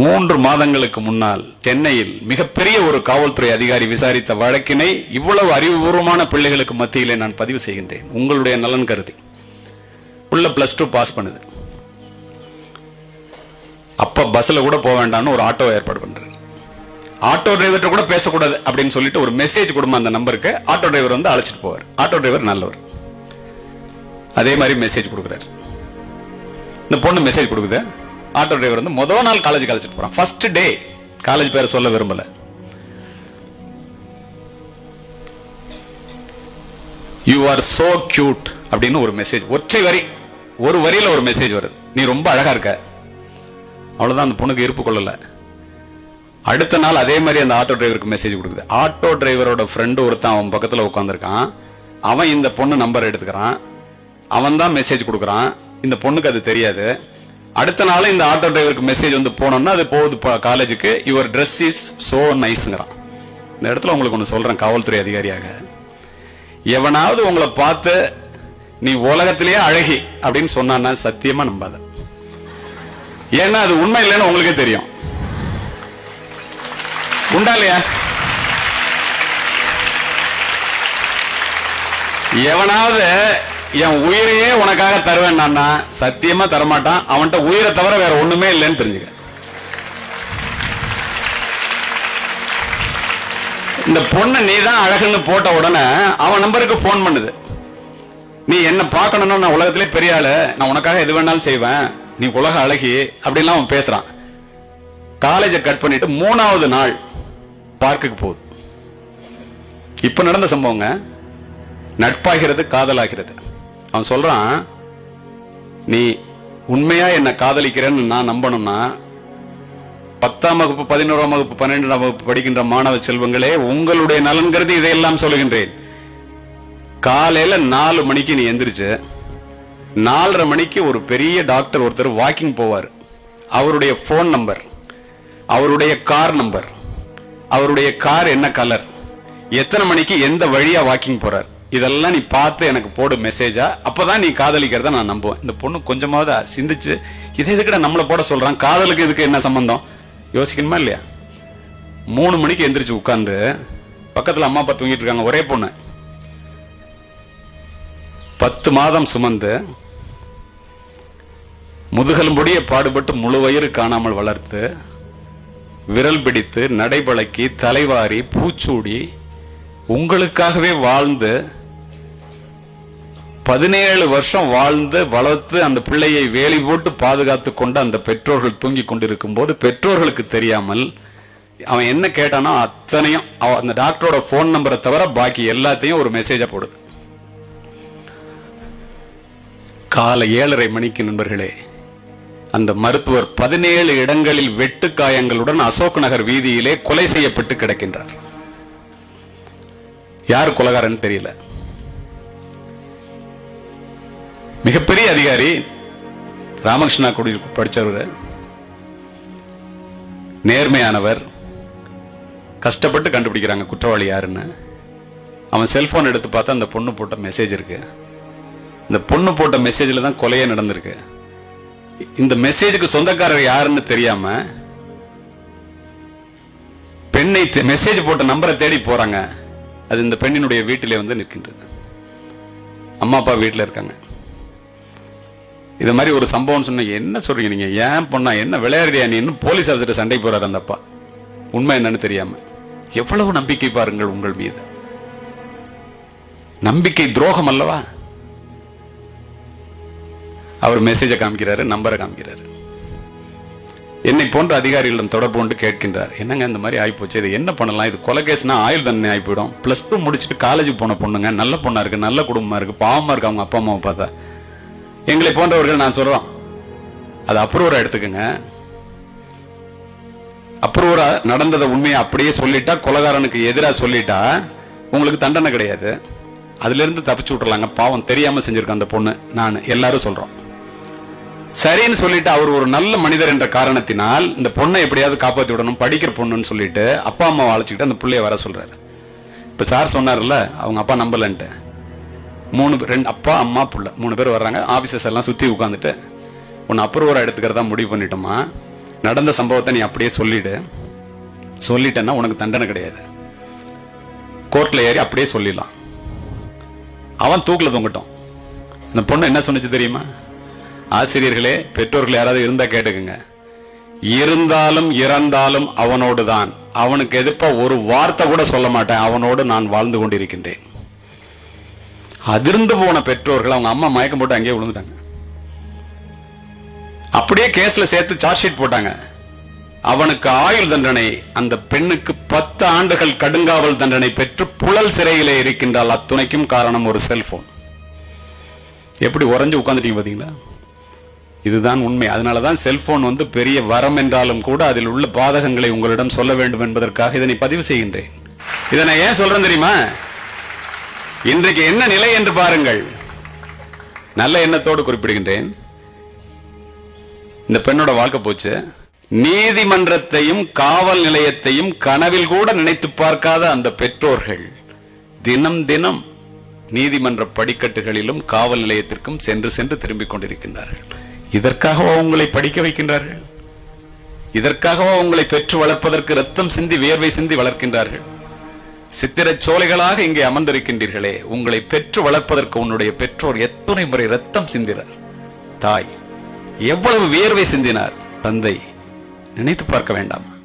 மூன்று மாதங்களுக்கு முன்னால் சென்னையில் மிகப்பெரிய ஒரு காவல்துறை அதிகாரி விசாரித்த வழக்கினை இவ்வளவு அறிவுபூர்வமான பிள்ளைகளுக்கு மத்தியிலே நான் பதிவு செய்கின்றேன். உங்களுடைய நலன் கருதி. உள்ள பிளஸ் டூ பாஸ் பண்ணுது. அப்ப பஸ்ல கூட போக வேண்டாம்னு ஒரு ஆட்டோ ஏற்பாடு பண்றது. ஆட்டோ டிரைவர்கிட்ட கூட பேசக்கூடாது அப்படின்னு சொல்லிட்டு ஒரு மெசேஜ் கொடுமா அந்த நம்பருக்கு ஆட்டோ டிரைவர் வந்து அழைச்சிட்டு போவார். ஆட்டோ டிரைவர் நல்லவர். அதே மாதிரி மெசேஜ் கொடுக்குறாரு. இந்த பொண்ணு மெசேஜ் கொடுக்குது? ஆட்டோ டிரைவர் வந்து முதல் நாள் காலேஜ் அழைச்சிட்டு போகிறான் ஃபர்ஸ்ட் டே காலேஜ் பேரை சொல்ல விரும்பல. யூ ஆர் சோ கியூட் அப்படின்னு ஒரு மெசேஜ் ஒற்றை வரி. ஒரு வரியில ஒரு மெசேஜ் வருது. நீ ரொம்ப அழகா இருக்க. அவ்வளோதான் அந்த பொண்ணுக்கு இருப்பு கொள்ளலை. அடுத்த நாள் அதே மாதிரி அந்த ஆட்டோ டிரைவருக்கு மெசேஜ் கொடுக்குது. ஆட்டோ டிரைவரோட ஃப்ரெண்டு ஒருத்தன் அவன் பக்கத்தில் உட்காந்துருக்கான் அவன் இந்த பொண்ணு நம்பர் எடுத்துக்கிறான். அவன் தான் மெசேஜ் கொடுக்குறான். இந்த பொண்ணுக்கு அது தெரியாது. அடுத்த நாள் இந்த ஆட்டோ டிரைவருக்கு மெசேஜ் வந்து போனோம்னா அது போகுது காலேஜுக்கு யுவர் ட்ரெஸ் இஸ் சோ நைஸ்ங்கிறான் இந்த இடத்துல உங்களுக்கு ஒன்று சொல்கிறேன் காவல்துறை அதிகாரியாக. எவனாவது உங்களை பார்த்து நீ உலகத்திலேயே அழகி அப்படின்னு சொன்னான்னா சத்தியமா நம்பாத. ஏன்னா அது உண்மை இல்லைன்னு உங்களுக்கே தெரியும். உண்டா இல்லையா? எவனாவது என் உயிரையே உனக்காக தருவேன்னா சத்தியமா தரமாட்டான். அவன்கிட்ட உயிரை தவிர வேற ஒண்ணுமே இல்லைன்னு தெரிஞ்சுக்க. இந்த பொண்ணை நீ தான் அழகுன்னு போட்ட உடனே அவன் நம்பருக்கு ஃபோன் பண்ணுது. நீ என்ன பார்க்கணும்னா நான் உலகத்திலே பெரிய ஆளு. நான் உனக்காக எது வேணாலும் செய்வேன். நீ உலக அழகி அப்படின்லாம் அவன் பேசுறான். காலேஜை கட் பண்ணிட்டு மூணாவது நாள் பார்க்குக்கு போகுது. இப்ப நடந்த சம்பவங்க நட்பாகிறது காதலாகிறது. அவன் சொல்றான் நீ உண்மையா என்ன காதலிக்கிறேன்னு நான் நம்பணும்னா பத்தாம் வகுப்பு பதினோராம் வகுப்பு பன்னெண்டாம் வகுப்பு படிக்கின்ற மாணவ செல்வங்களே உங்களுடைய நலன் கருதி இதையெல்லாம் சொல்லுகின்றேன். காலையில நாலு மணிக்கு நீ எந்திரிச்சு நாலரை மணிக்கு ஒரு பெரிய டாக்டர் ஒருத்தர் வாக்கிங் போவார். அவருடைய ஃபோன் நம்பர் அவருடைய கார் நம்பர் அவருடைய கார் என்ன கலர் எத்தனை மணிக்கு எந்த வழியா வாக்கிங் போறார். இதெல்லாம் நீ பார்த்து எனக்கு போடு மெசேஜா அப்பதான் நீ காதலிக்கிறத நான் நம்புவேன். இந்த பொண்ணு கொஞ்சமாவது சிந்திச்சு இதை இதுக்கிட்ட நம்மளை போட சொல்றான்? காதலுக்கு இதுக்கு என்ன சம்பந்தம்? யோசிக்கணுமா இல்லையா? மூணு மணிக்கு எந்திரிச்சு உட்காந்து பக்கத்துல அம்மா அப்பா தூங்கிட்டு இருக்காங்க ஒரே பொண்ணு. பத்து மாதம் சுமந்து முதுகெலும்புடைய பாடுபட்டு முழு வயிறு காணாமல் வளர்த்து விரல் பிடித்து நடைபழக்கி தலைவாரி பூச்சூடி உங்களுக்காகவே வாழ்ந்து பதினேழு வருஷம் வாழ்ந்து வளர்த்து அந்த பிள்ளையை வேலி போட்டு பாதுகாத்து கொண்டு அந்த பெற்றோர்கள் தூங்கி கொண்டிருக்கும் போது பெற்றோர்களுக்கு தெரியாமல் அவன் என்ன கேட்டானோ அத்தனையும் அவ- அந்த டாக்டரோட போன் நம்பரை தவிர பாக்கி எல்லாத்தையும் ஒரு மெசேஜா போடுது காலை ஏழரை மணிக்கு நண்பர்களே அந்த மருத்துவர் பதினேழு இடங்களில் வெட்டு காயங்களுடன் அசோக் நகர் வீதியிலே கொலை செய்யப்பட்டு கிடக்கின்றார். யார் கொலகாரன்னு தெரியல. மிகப்பெரிய அதிகாரி ராமகிருஷ்ணா குடி படித்தவர் நேர்மையானவர். கஷ்டப்பட்டு கண்டுபிடிக்கிறாங்க குற்றவாளி யாருன்னு. அவன் செல்போன் எடுத்து பார்த்தா அந்த பொண்ணு போட்ட மெசேஜ் இருக்கு. இந்த பொண்ணு போட்ட மெசேஜில் தான் கொலையே நடந்திருக்கு. இந்த மெசேஜுக்கு சொந்தக்காரர் யாருன்னு தெரியாம பெண்ணை மெசேஜ் போட்ட நம்பரை தேடி போறாங்க. அது இந்த பெண்ணினுடைய வீட்டிலே வந்து நிற்கின்றது. அம்மா அப்பா வீட்டில் இருக்காங்க. இது மாதிரி ஒரு சம்பவம் சொன்ன என்ன சொல்றீங்க நீங்க? ஏன் பொண்ணா? என்ன விளையாடுறியா நீ? இன்னும் போலீஸ் ஆஃபீஸர் சண்டை போறாரு அந்த அப்பா. உண்மை என்னன்னு தெரியாம. எவ்வளவு நம்பிக்கை பாருங்கள் உங்கள் மீது. நம்பிக்கை துரோகம் அல்லவா? அவர் மெசேஜை காமிக்கிறாரு நம்பரை காமிக்கிறாரு. என்னை போன்ற அதிகாரிகளிடம் தொடர்பு கொண்டு கேட்கின்றார். என்னங்க இந்த மாதிரி ஆயிப்போச்சு? இது என்ன பண்ணலாம்? இது கொலை கேஸ்னா ஆயுள் தண்டனை ஆகிப்போயிடும் போயிடும் டூ முடிச்சுட்டு காலேஜுக்கு போன பொண்ணுங்க நல்ல பொண்ணா இருக்கு நல்ல குடும்பமா இருக்கு பாவமா இருக்கு அவங்க அப்பா அம்மாவை பார்த்தா. எங்களை போன்றவர்கள் நான் சொல்றோம். அது அப்ரூவரா எடுத்துக்கோங்க. அப்ரூவரா நடந்ததை உண்மையை அப்படியே சொல்லிட்டா கொலகாரனுக்கு எதிராக சொல்லிட்டா உங்களுக்கு தண்டனை கிடையாது. அதுலேருந்து தப்பிச்சு விட்டுறலாங்க. பாவம் தெரியாமல் செஞ்சுருக்கோம் அந்த பொண்ணு நான் எல்லாரும் சொல்கிறோம் சரின்னு சொல்லிட்டு அவர் ஒரு நல்ல மனிதர் என்ற காரணத்தினால் இந்த பொண்ணை எப்படியாவது காப்பாற்றி விடணும் படிக்கிற பொண்ணுன்னு சொல்லிட்டு அப்பா அம்மாவை அழைச்சிக்கிட்டு அந்த பிள்ளைய வர சொல்கிறாரு இப்போ சார் சொன்னார்ல அவங்க அப்பா நம்பலன்ட்டு. மூணு பேர் ரெண்டு அப்பா அம்மா பிள்ளை. மூணு பேர் வர்றாங்க. ஆஃபீஸர்ஸ் எல்லாம் சுற்றி உட்காந்துட்டு உன்னை அப்ரூவராக எடுத்துக்கிறதா முடிவு பண்ணிட்டோமா? நடந்த சம்பவத்தை நீ அப்படியே சொல்லிவிடு சொல்லிட்டேன்னா உனக்கு தண்டனை கிடையாது. கோர்ட்டில் ஏறி அப்படியே சொல்லிடலாம். அவன் தூக்கில் தொங்கட்டும். இந்த பொண்ணு என்ன சொன்னுச்சு தெரியுமா? ஆசிரியர்களே பெற்றோர்கள் யாராவது இருந்தால் கேட்டுக்குங்க. இருந்தாலும் இறந்தாலும் அவனோடு தான் அவனுக்கு எதிர்ப்பாக ஒரு வார்த்தை கூட சொல்ல மாட்டேன். அவனோடு நான் வாழ்ந்து கொண்டிருக்கின்றேன். அதிர்ந்து போன பெற்றோர்கள் அவங்க அம்மா மயக்கம் போட்டு அங்கேயே விழுந்துட்டாங்க. அப்படியே கேஸ்ல சேர்த்து சார்ஜ் ஷீட் போட்டாங்க. அவனுக்கு ஆயுள் தண்டனை அந்த பெண்ணுக்கு பத்து ஆண்டுகள் கடுங்காவல் தண்டனை பெற்று புழல் சிறையிலே இருக்கின்றால் அத்துணைக்கும் காரணம் ஒரு செல்போன் எப்படி உறைஞ்சு உட்காந்துட்டீங்க பாத்தீங்களா? இதுதான் உண்மை. அதனாலதான் செல்போன் வந்து பெரிய வரம் என்றாலும் கூட அதில் உள்ள பாதகங்களை உங்களிடம் சொல்ல வேண்டும் என்பதற்காக இதனை பதிவு செய்கின்றேன். இதை நான் ஏன் சொல்றேன் தெரியுமா? இன்றைக்கு என்ன நிலை என்று பாருங்கள். நல்ல எண்ணத்தோடு குறிப்பிடுகின்றேன். இந்த பெண்ணோட வாழ்க்கை போச்சு. நீதிமன்றத்தையும் காவல் நிலையத்தையும் கனவில் கூட நினைத்து பார்க்காத அந்த பெற்றோர்கள் தினம் தினம் நீதிமன்ற படிக்கட்டுகளிலும் காவல் நிலையத்திற்கும் சென்று சென்று திரும்பிக் கொண்டிருக்கின்றார்கள். இதற்காகவா உங்களை படிக்க வைக்கின்றார்கள்? இதற்காகவா உங்களை பெற்று வளர்ப்பதற்கு ரத்தம் சிந்தி வியர்வை சிந்தி வளர்க்கின்றார்கள்? சித்திரச் சோலைகளாக இங்கே அமர்ந்திருக்கின்றீர்களே உங்களை பெற்று வளர்ப்பதற்கு உன்னுடைய பெற்றோர் எத்தனை முறை ரத்தம் சிந்தினார்? தாய் எவ்வளவு வியர்வை சிந்தினார்? தந்தை நினைத்து பார்க்க வேண்டாம்.